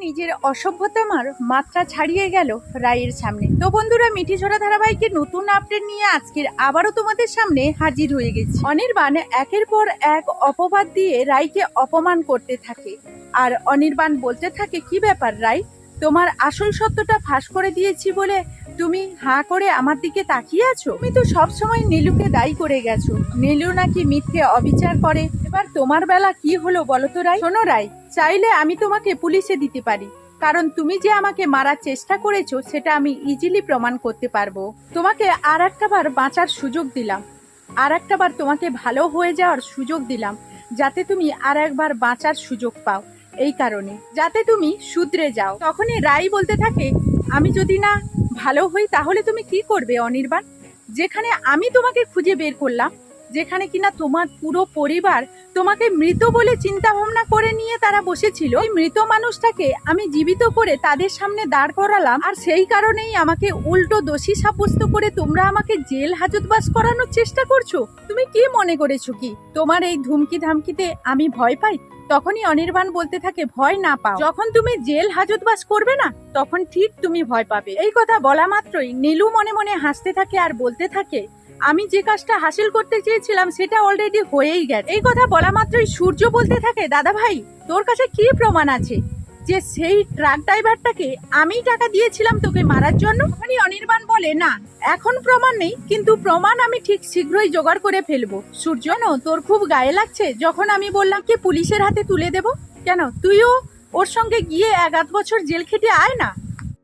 নিজের অসভ্যতামার মাত্রা ছাড়িয়ে গেল রায়ের সামনে। তো বন্ধুরা মিঠি ছোড়া ধারাবাহিকের নতুন আপডেট নিয়ে আজকের আবারও তোমাদের সামনে হাজির হয়ে গেছে। অনির্বাণ একের পর এক অপবাদ দিয়ে রায়কে অপমান করতে থাকে। আর অনির্বাণ বলতে থাকে, কি ব্যাপার রায়? তোমার আসল সত্যটা ফাঁস করে দিয়েছি বলে তুমি হাঁ করে আমার দিকে তাকিয়ে আছো? তুমি তো সবসময় নীলুকে দায়ী করে গেছো। নীলু নাকি মিথ্যে অবিচার করে? এবার তোমার বেলা কি হলো বলো তো রাই? শোনো রাই, চাইলে আমি তোমাকে পুলিশে দিতে পারি। কারণ তুমি যে আমাকে মারার চেষ্টা করেছ, সেটা আমি ইজিলি প্রমাণ করতে পারব। তোমাকে আর একটা বার বাঁচার সুযোগ দিলাম। আর একটা বার তোমাকে ভালো হয়ে যাওয়ার সুযোগ দিলাম। যাতে তুমি আর একবার বাঁচার সুযোগ পাও। এই কারণে। যাতে তুমি শুধরে যাও। তখনই রাই বলতে থাকে, আমি যদি না ভালো হই, তাহলে তুমি কি করবে অনির্বাণ? যেখানে আমি তোমাকে খুঁজে বের করলাম, যেখানে কিনা তোমার পুরো পরিবার তোমাকে মৃত বলে চিন্তা ভাবনা করে নিয়ে তারা বসেছিল, ওই মৃত মানুষটাকে আমি জীবিত করে তাদের সামনে দাঁড় করালাম, আর সেই কারণেই আমাকে উল্টো দোষী সাব্যস্ত করে তোমরা আমাকে জেল হাজতবাস করানোর চেষ্টা করছ? তুমি কি মনে করেছ কি? তোমার এই ধুমকি ধামকিতে আমি ভয় পাই? তখনই অনির্বাণ বলতে থাকে, ভয় না পাও। যখন তুমি জেল হাজতবাস করবে না, তখন ঠিক তুমি ভয় পাবে। এই কথা বলা মাত্রই নীলু মনে মনে হাসতে থাকে আর বলতে থাকে, আমি যে কাজটা হাসিল করতে চেয়েছিলাম, সেটা অলরেডি হয়েই গেছে। এই কথা বলা মাত্রই সূর্য বলতে থাকে দাদা ভাই তোর কাছে কি প্রমাণ আছে? যে সেই ট্রাক ড্রাইভারটাকে আমি টাকা দিয়েছিলাম তোকে মারার জন্য? তখনই অনির্বাণ বলে, না, এখন প্রমাণ নেই, কিন্তু প্রমাণ আমি ঠিক শীঘ্রই জোগাড় করে ফেলব। সূর্য, ন, তোর খুব গায়ে লাগছে? যখন আমি বললাম কি পুলিশের হাতে তুলে দেব? কেন, তুইও ওর সঙ্গে গিয়ে এক আধ বছর জেল খেটে আয় না?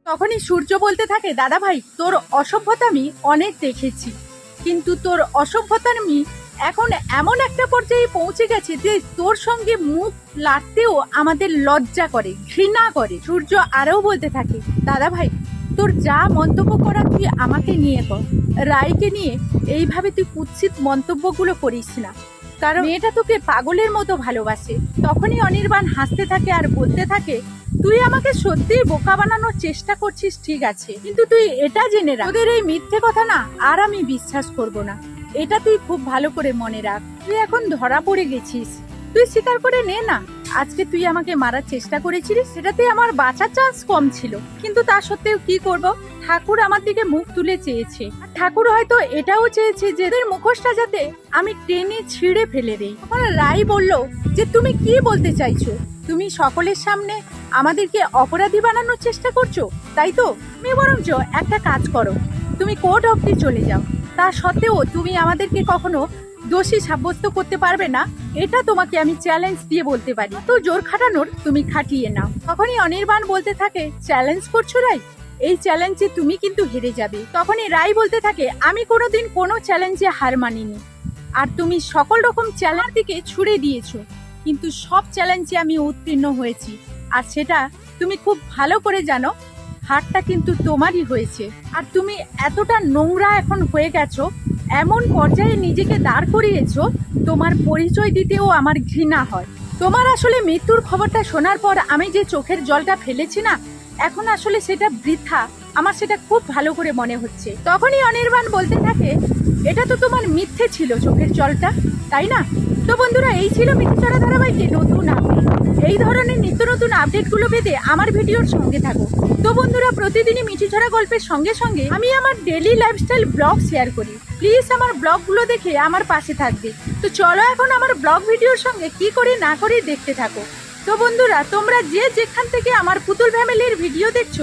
তখনই সূর্য বলতে থাকে, দাদা ভাই, তোর অসভ্যতা আমি অনেক দেখেছি, কিন্তু তোর অসভ্যতার আমি এখন এমন একটা পর্যায়ে পৌঁছে গেছে যে তোর সঙ্গে মুখ লাড়তেও আমাদের লজ্জা করে, ঘৃণা করে। সূর্য আরও বলতে থাকে, দাদা ভাই, তোর যা মন্তব্য করা তুই আমাকে নিয়ে কর। রায়কে নিয়ে এইভাবে তুই কুৎসিত মন্তব্যগুলো করিস না। কারণ মেয়েটা তোকে পাগলের মতো ভালোবাসে। তখনই অনির্বাণ হাসতে থাকে আর বলতে থাকে, তুই আমাকে সত্যিই বোকা বানানোর চেষ্টা করছিস, ঠিক আছে। কিন্তু তুই এটা জেনে রাখ। তোদের এই মিথ্যে কথা না আর আমি বিশ্বাস করব না। এটা তুই খুব ভালো করে মনে রাখ। তুই এখন ধরা পড়ে গেছিস। তুই স্বীকার করে নে না। আজকে তুই আমাকে মারার চেষ্টা করেছিলিস সেটাতে আমার বাঁচার চান্স কম ছিল। কিন্তু তা সত্ত্বেও কি করব? ঠাকুর আমার দিকে মুখ তুলে চেয়েছে। ঠাকুর হয়তো এটাও চেয়েছে যে এদের মুখোশটা যাতে আমি টেনে ছিঁড়ে ফেলে দেই। তখন রাই বলল, যে তুমি কি বলতে চাইছো? তুমি সকলের সামনে আমাদেরকে অপরাধী বানানোর চেষ্টা করছ? তাই তো? তুমি বরঞ্চ একটা কাজ করো। তুমি কোর্ট অবধি চলে যাও। তা সত্ত্বেও তুমি আমাদেরকে কখনো দোষী সাব্যস্ত করতে পারবে না, এটা তোমাকে আমি চ্যালেঞ্জ দিয়ে বলতে পারি। তো জোর খাটানোর তুমি খাটিয়ে নাও। তখনই অনির্বাণ বলতে থাকে চ্যালেঞ্জ করছ রাই এই চ্যালেঞ্জে তুমি কিন্তু হেরে যাবে। তখনই রাই বলতে থাকে, আমি কোনোদিন কোনো চ্যালেঞ্জে হার মানিনি। আর তুমি সকল রকম চ্যালেঞ্জ দিকে ছুড়ে দিয়েছ, কিন্তু সব চ্যালেঞ্জে আমি উত্তীর্ণ হয়েছি। আর সেটা তুমি খুব ভালো করে জানো হারটা কিন্তু তোমারই হয়েছে। আর তুমি এতটা নোংরা এখন হয়ে গেছো, এমন পর্যায়ে নিজেকে দাঁড় করিয়েছো, তোমার পরিচয় দিতেও আমার ঘৃণা হয়। তোমার আসলে মৃত্যুর খবরটা শোনার পর আমি যে চোখের জলটা ফেলেছি না, এখন আসলে সেটা বৃথা। আমার সেটা খুব ভালো করে মনে হচ্ছে। তখনই অনির্বাণ বলতে থাকে, এটা তো তোমার মিথ্যে ছিল চোখের জলটা, তাই না? তো বন্ধুরা, এই ছিল মিথ্যাচড়া ধারাবাহিকে নতুন আপডেট। এই ধরনের নিত্য নতুন আপডেটগুলো পেতে আমার ভিডিওর সঙ্গে থাকো। তো বন্ধুরা, প্রতিদিনই মিঠিছড়া গল্পের সঙ্গে সঙ্গে আমি আমার ডেলি লাইফস্টাইল ব্লগ শেয়ার করি। প্লিজ আমার ব্লগগুলো দেখে আমার পাশে থাকবে। তো চলো এখন আমার ব্লগ ভিডিওর সঙ্গে কি করে না করে দেখতে থাকো। তো বন্ধুরা, তোমরা যে যেখান থেকে আমার পুতুল ফ্যামিলির ভিডিও দেখছ,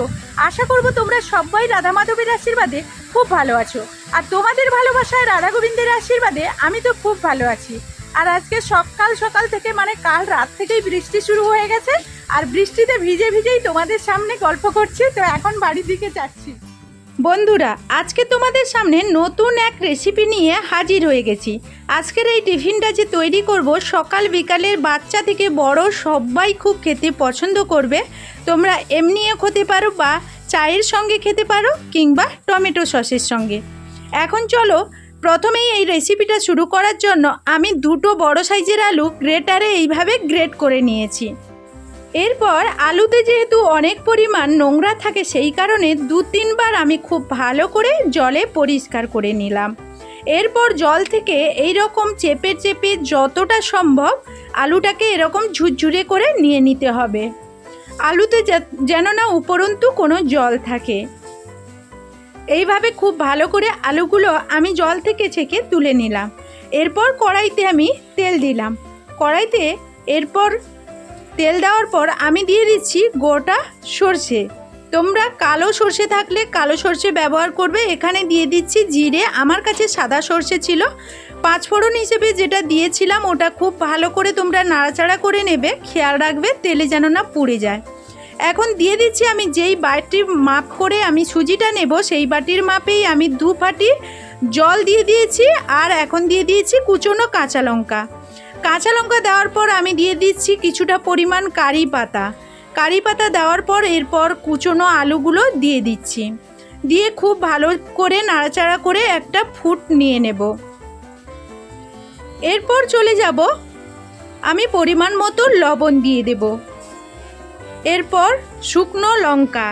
আশা করব তোমরা সবাই রাধা মাধবের আশীর্বাদে খুব ভালো আছো। আর তোমাদের ভালোবাসায় রাধা গোবিন্দের আশীর্বাদে আমি তো খুব ভালো আছি। আর আজকে সকাল সকাল থেকে মানে কাল রাত থেকেই বৃষ্টি শুরু হয়ে গেছে, আর বৃষ্টিতে ভিজে ভিজেই তোমাদের সামনে গল্প করছি। তো এখন বাড়ির দিকে যাচ্ছি। বন্ধুরা, আজকে তোমাদের সামনে নতুন এক রেসিপি নিয়ে হাজির হয়ে গেছি। আজকের এই টিফিনটা যে তৈরি করব, সকাল বিকালের বাচ্চা থেকে বড় সবাই খুব খেতে পছন্দ করবে। তোমরা এমনিও খেতে পারো বা চায়ের সঙ্গে খেতে পারো কিংবা টমেটো সসের সঙ্গে। এখন চলো প্রথমেই এই রেসিপিটা শুরু করার জন্য আমি দুটো বড় সাইজের আলু গ্রেটারে এইভাবে গ্রেট করে নিয়েছি। এরপর আলুতে যেহেতু অনেক পরিমাণ নোংরা থাকে সেই কারণে দু তিনবার আমি খুব ভালো করে জলে পরিষ্কার করে নিলাম। এরপর জল থেকে এই রকম চেপে চেপে যতটা সম্ভব আলুটাকে এরকম ঝুরঝুরে করে নিয়ে নিতে হবে। আলুতে যেন না উপরন্তু কোনো জল থাকে। এইভাবে খুব ভালো করে আলুগুলো আমি জল থেকে ছেঁকে তুলে নিলাম। এরপর কড়াইতে আমি তেল দিলাম। কড়াইতে এরপর তেল দেওয়ার পর আমি দিয়ে দিচ্ছি গোটা সর্ষে। তোমরা কালো সর্ষে থাকলে কালো সর্ষে ব্যবহার করবে। এখানে দিয়ে দিচ্ছি জিরে। আমার কাছে সাদা সর্ষে ছিল। পাঁচফোড়ন হিসেবে যেটা দিয়েছিলাম, ওটা খুব ভালো করে তোমরা নাড়াচাড়া করে নেবে। খেয়াল রাখবে, তেলে যেন না পুড়ে যায়। এখন দিয়ে দিচ্ছি আমি যেই বাটির মাপ করে আমি সুজিটা নেব, সেই বাটির মাপেই আমি দু বাটি জল দিয়ে দিয়েছি আর এখন দিয়ে দিয়েছি কুচনো কাঁচা লঙ্কা। কাঁচা লঙ্কা দেওয়ার পর আমি দিয়ে দিচ্ছি কিছুটা পরিমাণ কারি পাতা। কারি পাতা দেওয়ার পর এরপর কুচনো আলুগুলো দিয়ে দিচ্ছি। দিয়ে খুব ভালো করে নাড়াচাড়া করে একটা ফুট নিয়ে নেব। এরপর চলে যাব, আমি পরিমাণ মতো লবণ দিয়ে দেব। এরপর শুকনো লঙ্কা।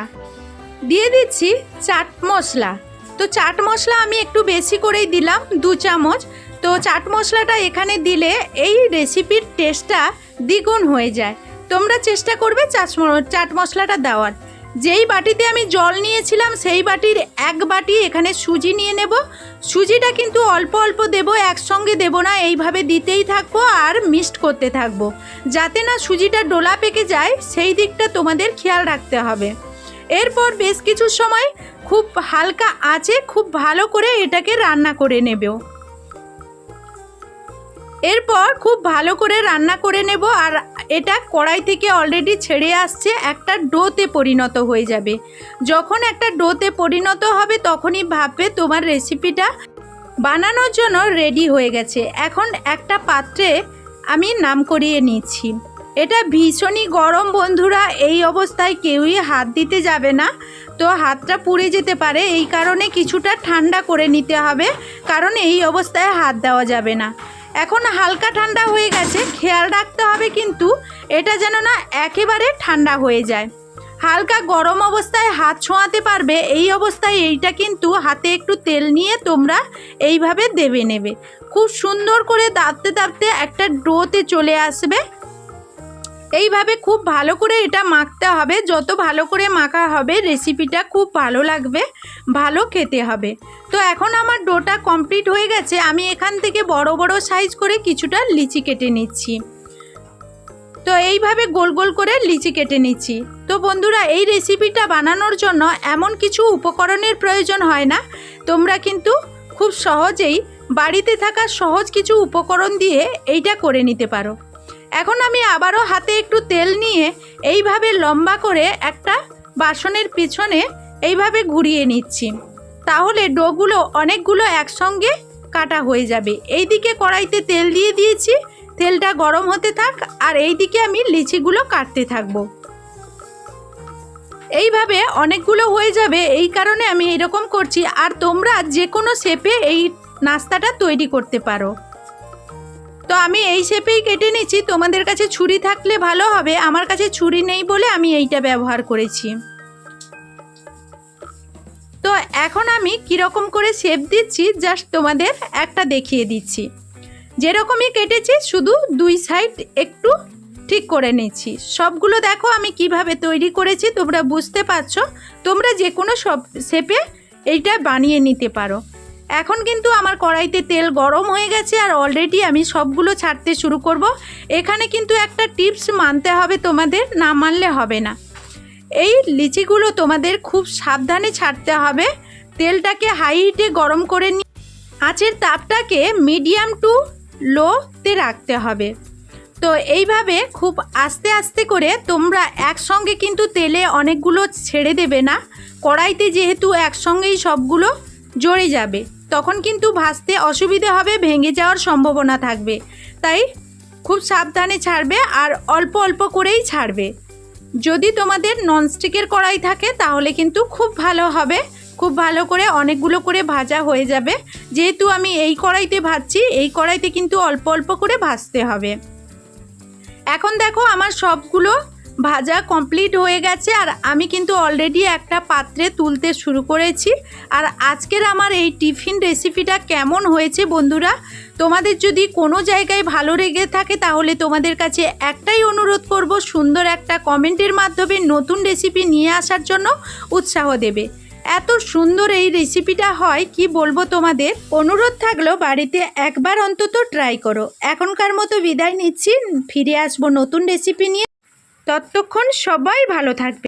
দিয়ে দিচ্ছি চাট মশলা। তো চাট মশলা আমি একটু বেশি করেই দিলাম, দু চামচ। তো চাট মশলাটা এখানে দিলে এই রেসিপির টেস্টটা দ্বিগুণ হয়ে যায়। তোমরা চেষ্টা করবে চাট চাট মশলাটা দেওয়ার। যেই বাটিতে আমি জল নিয়েছিলাম, সেই বাটির এক বাটি এখানে সুজি নিয়ে নেব। সুজিটা কিন্তু অল্প অল্প দেব, একসঙ্গে দেব না, এইভাবে দিতেই থাকব আর মিক্সড করতে থাকব। যাতে না সুজিটা ডোলা পেকে যায়, সেই দিকটা তোমাদের খেয়াল রাখতে হবে। এরপর বেশ কিছু সময় খুব হালকা আঁচে খুব ভালো করে এটাকে রান্না করে নেবেও এরপর খুব ভালো করে রান্না করে নেব আর এটা কড়াই থেকে অলরেডি ছেড়ে আসছে, একটা ডোতে পরিণত হয়ে যাবে। যখন একটা ডোতে পরিণত হবে, তখনই ভাববে তোমার রেসিপিটা বানানোর জন্য রেডি হয়ে গেছে। এখন একটা পাত্রে আমি নাম করিয়ে নিচ্ছি। এটা ভীষণই গরম, বন্ধুরা। এই অবস্থায় কেউই হাত দিতে যাবে না। তো হাতটা পুড়ে যেতে পারে। এই কারণে কিছুটা ঠান্ডা করে নিতে হবে। কারণ এই অবস্থায় হাত দেওয়া যাবে না। এখন হালকা ঠান্ডা হয়ে গেছে, খেয়াল রাখতে হবে কিন্তু এটা যেন না একেবারে ঠান্ডা হয়ে যায়। হালকা গরম অবস্থায় হাত ছোঁয়াতে পারবে, এই অবস্থায় এইটা কিন্তু হাতে একটু তেল নিয়ে তোমরা এইভাবে দেবে নেবে। খুব সুন্দর করে দাঁততে দাঁততে একটা ডোতে চলে আসবে। এইভাবে খুব ভালো করে এটা মাখতে হবে। যত ভালো করে মাখা হবে রেসিপিটা খুব ভালো লাগবে, ভালো খেতে হবে। তো এখন আমার ডোটা কমপ্লিট হয়ে গেছে। আমি এখান থেকে বড় বড় সাইজ করে কিছুটা লিচি কেটে নিচ্ছি। তো এইভাবে গোল গোল করে লিচি কেটে নিচ্ছি। তো বন্ধুরা, এই রেসিপিটা বানানোর জন্য এমন কিছু উপকরণের প্রয়োজন হয় না। তোমরা কিন্তু খুব সহজেই বাড়িতে থাকা সহজ কিছু উপকরণ দিয়ে এইটা করে নিতে পারো। এখন আমি আবারও হাতে একটু তেল নিয়ে এইভাবে লম্বা করে একটা বাসনের পিছনে এইভাবে ঘুরিয়ে নিচ্ছি। তাহলে ডোগুলো অনেকগুলো একসঙ্গে কাটা হয়ে যাবে। এই দিকে কড়াইতে তেল দিয়ে দিয়েছি। তেলটা গরম হতে থাক আর এই দিকে আমি লিচিগুলো কাটতে থাকব। এইভাবে অনেকগুলো হয়ে যাবে। এই কারণে আমি এরকম করছি। আর তোমরা যে কোনো শেপে এই নাস্তাটা তৈরি করতে পারো। তো আমি এই শেপেই কেটে নিচ্ছি। তোমাদের কাছে ছুরি থাকলে ভালো হবে। আমার কাছে ছুরি নেই বলে আমি এইটা ব্যবহার করেছি। তো এখন আমি কীরকম করে শেপ দিচ্ছি, জাস্ট তোমাদের একটা দেখিয়ে দিচ্ছি। যেরকমই কেটেছি, শুধু দুই সাইড একটু ঠিক করে নিচ্ছি। সবগুলো দেখো আমি কীভাবে তৈরি করেছি, তোমরা বুঝতে পারছ। তোমরা যে কোনো সব শেপে এইটা বানিয়ে নিতে পারো। এখন কিন্তু আমার কড়াইতে তেল গরম হয়ে গেছে আর অলরেডি আমি সবগুলো ছাড়তে শুরু করব। এখানে কিন্তু একটা টিপস মানতে হবে তোমাদের, না মানলে হবে না। এই লিচিগুলো তোমাদের খুব সাবধানে ছাড়তে হবে। তেলটাকে হাই হিটে গরম করে নিয়ে আঁচের তাপটাকে মিডিয়াম টু লোতে রাখতে হবে। তো এইভাবে খুব আস্তে আস্তে করে তোমরা একসঙ্গে কিন্তু তেলে অনেকগুলো ছেড়ে দেবে না। কড়াইতে যেহেতু একসঙ্গেই সবগুলো জড়ে যাবে। তখন কিন্তু ভাজতে অসুবিধে হবে, ভেঙে যাওয়ার সম্ভাবনা থাকবে। তাই খুব সাবধানে ছাড়বে আর অল্প অল্প করেই ছাড়বে। যদি তোমাদের ননস্টিকের কড়াই থাকে, তাহলে কিন্তু খুব ভালো হবে। খুব ভালো করে অনেকগুলো করে ভাজা হয়ে যাবে। যেহেতু আমি এই কড়াইতে ভাজছি, এই কড়াইতে কিন্তু অল্প অল্প করে ভাজতে হবে। এখন দেখো আমার সবগুলো ভাজা কমপ্লিট হয়ে গেছে আর আমি কিন্তু অলরেডি একটা পাত্রে তুলতে শুরু করেছি। আর আজকের আমার এই টিফিন রেসিপিটা কেমন হয়েছে বন্ধুরা? তোমাদের যদি কোনো জায়গায় ভালো লেগে থাকে তাহলে তোমাদের কাছে একটাই অনুরোধ করব, সুন্দর একটা কমেন্টের মাধ্যমে নতুন রেসিপি নিয়ে আসার জন্য উৎসাহ দেবে। এত সুন্দর এই রেসিপিটা হয়, কি বলব তোমাদের? অনুরোধ থাকল বাড়িতে একবার অন্তত ট্রাই করো। এখনকার মতো বিদায় নিচ্ছি, ফিরে আসব নতুন রেসিপি নিয়ে। ততক্ষণ সবাই ভালো থাকবে।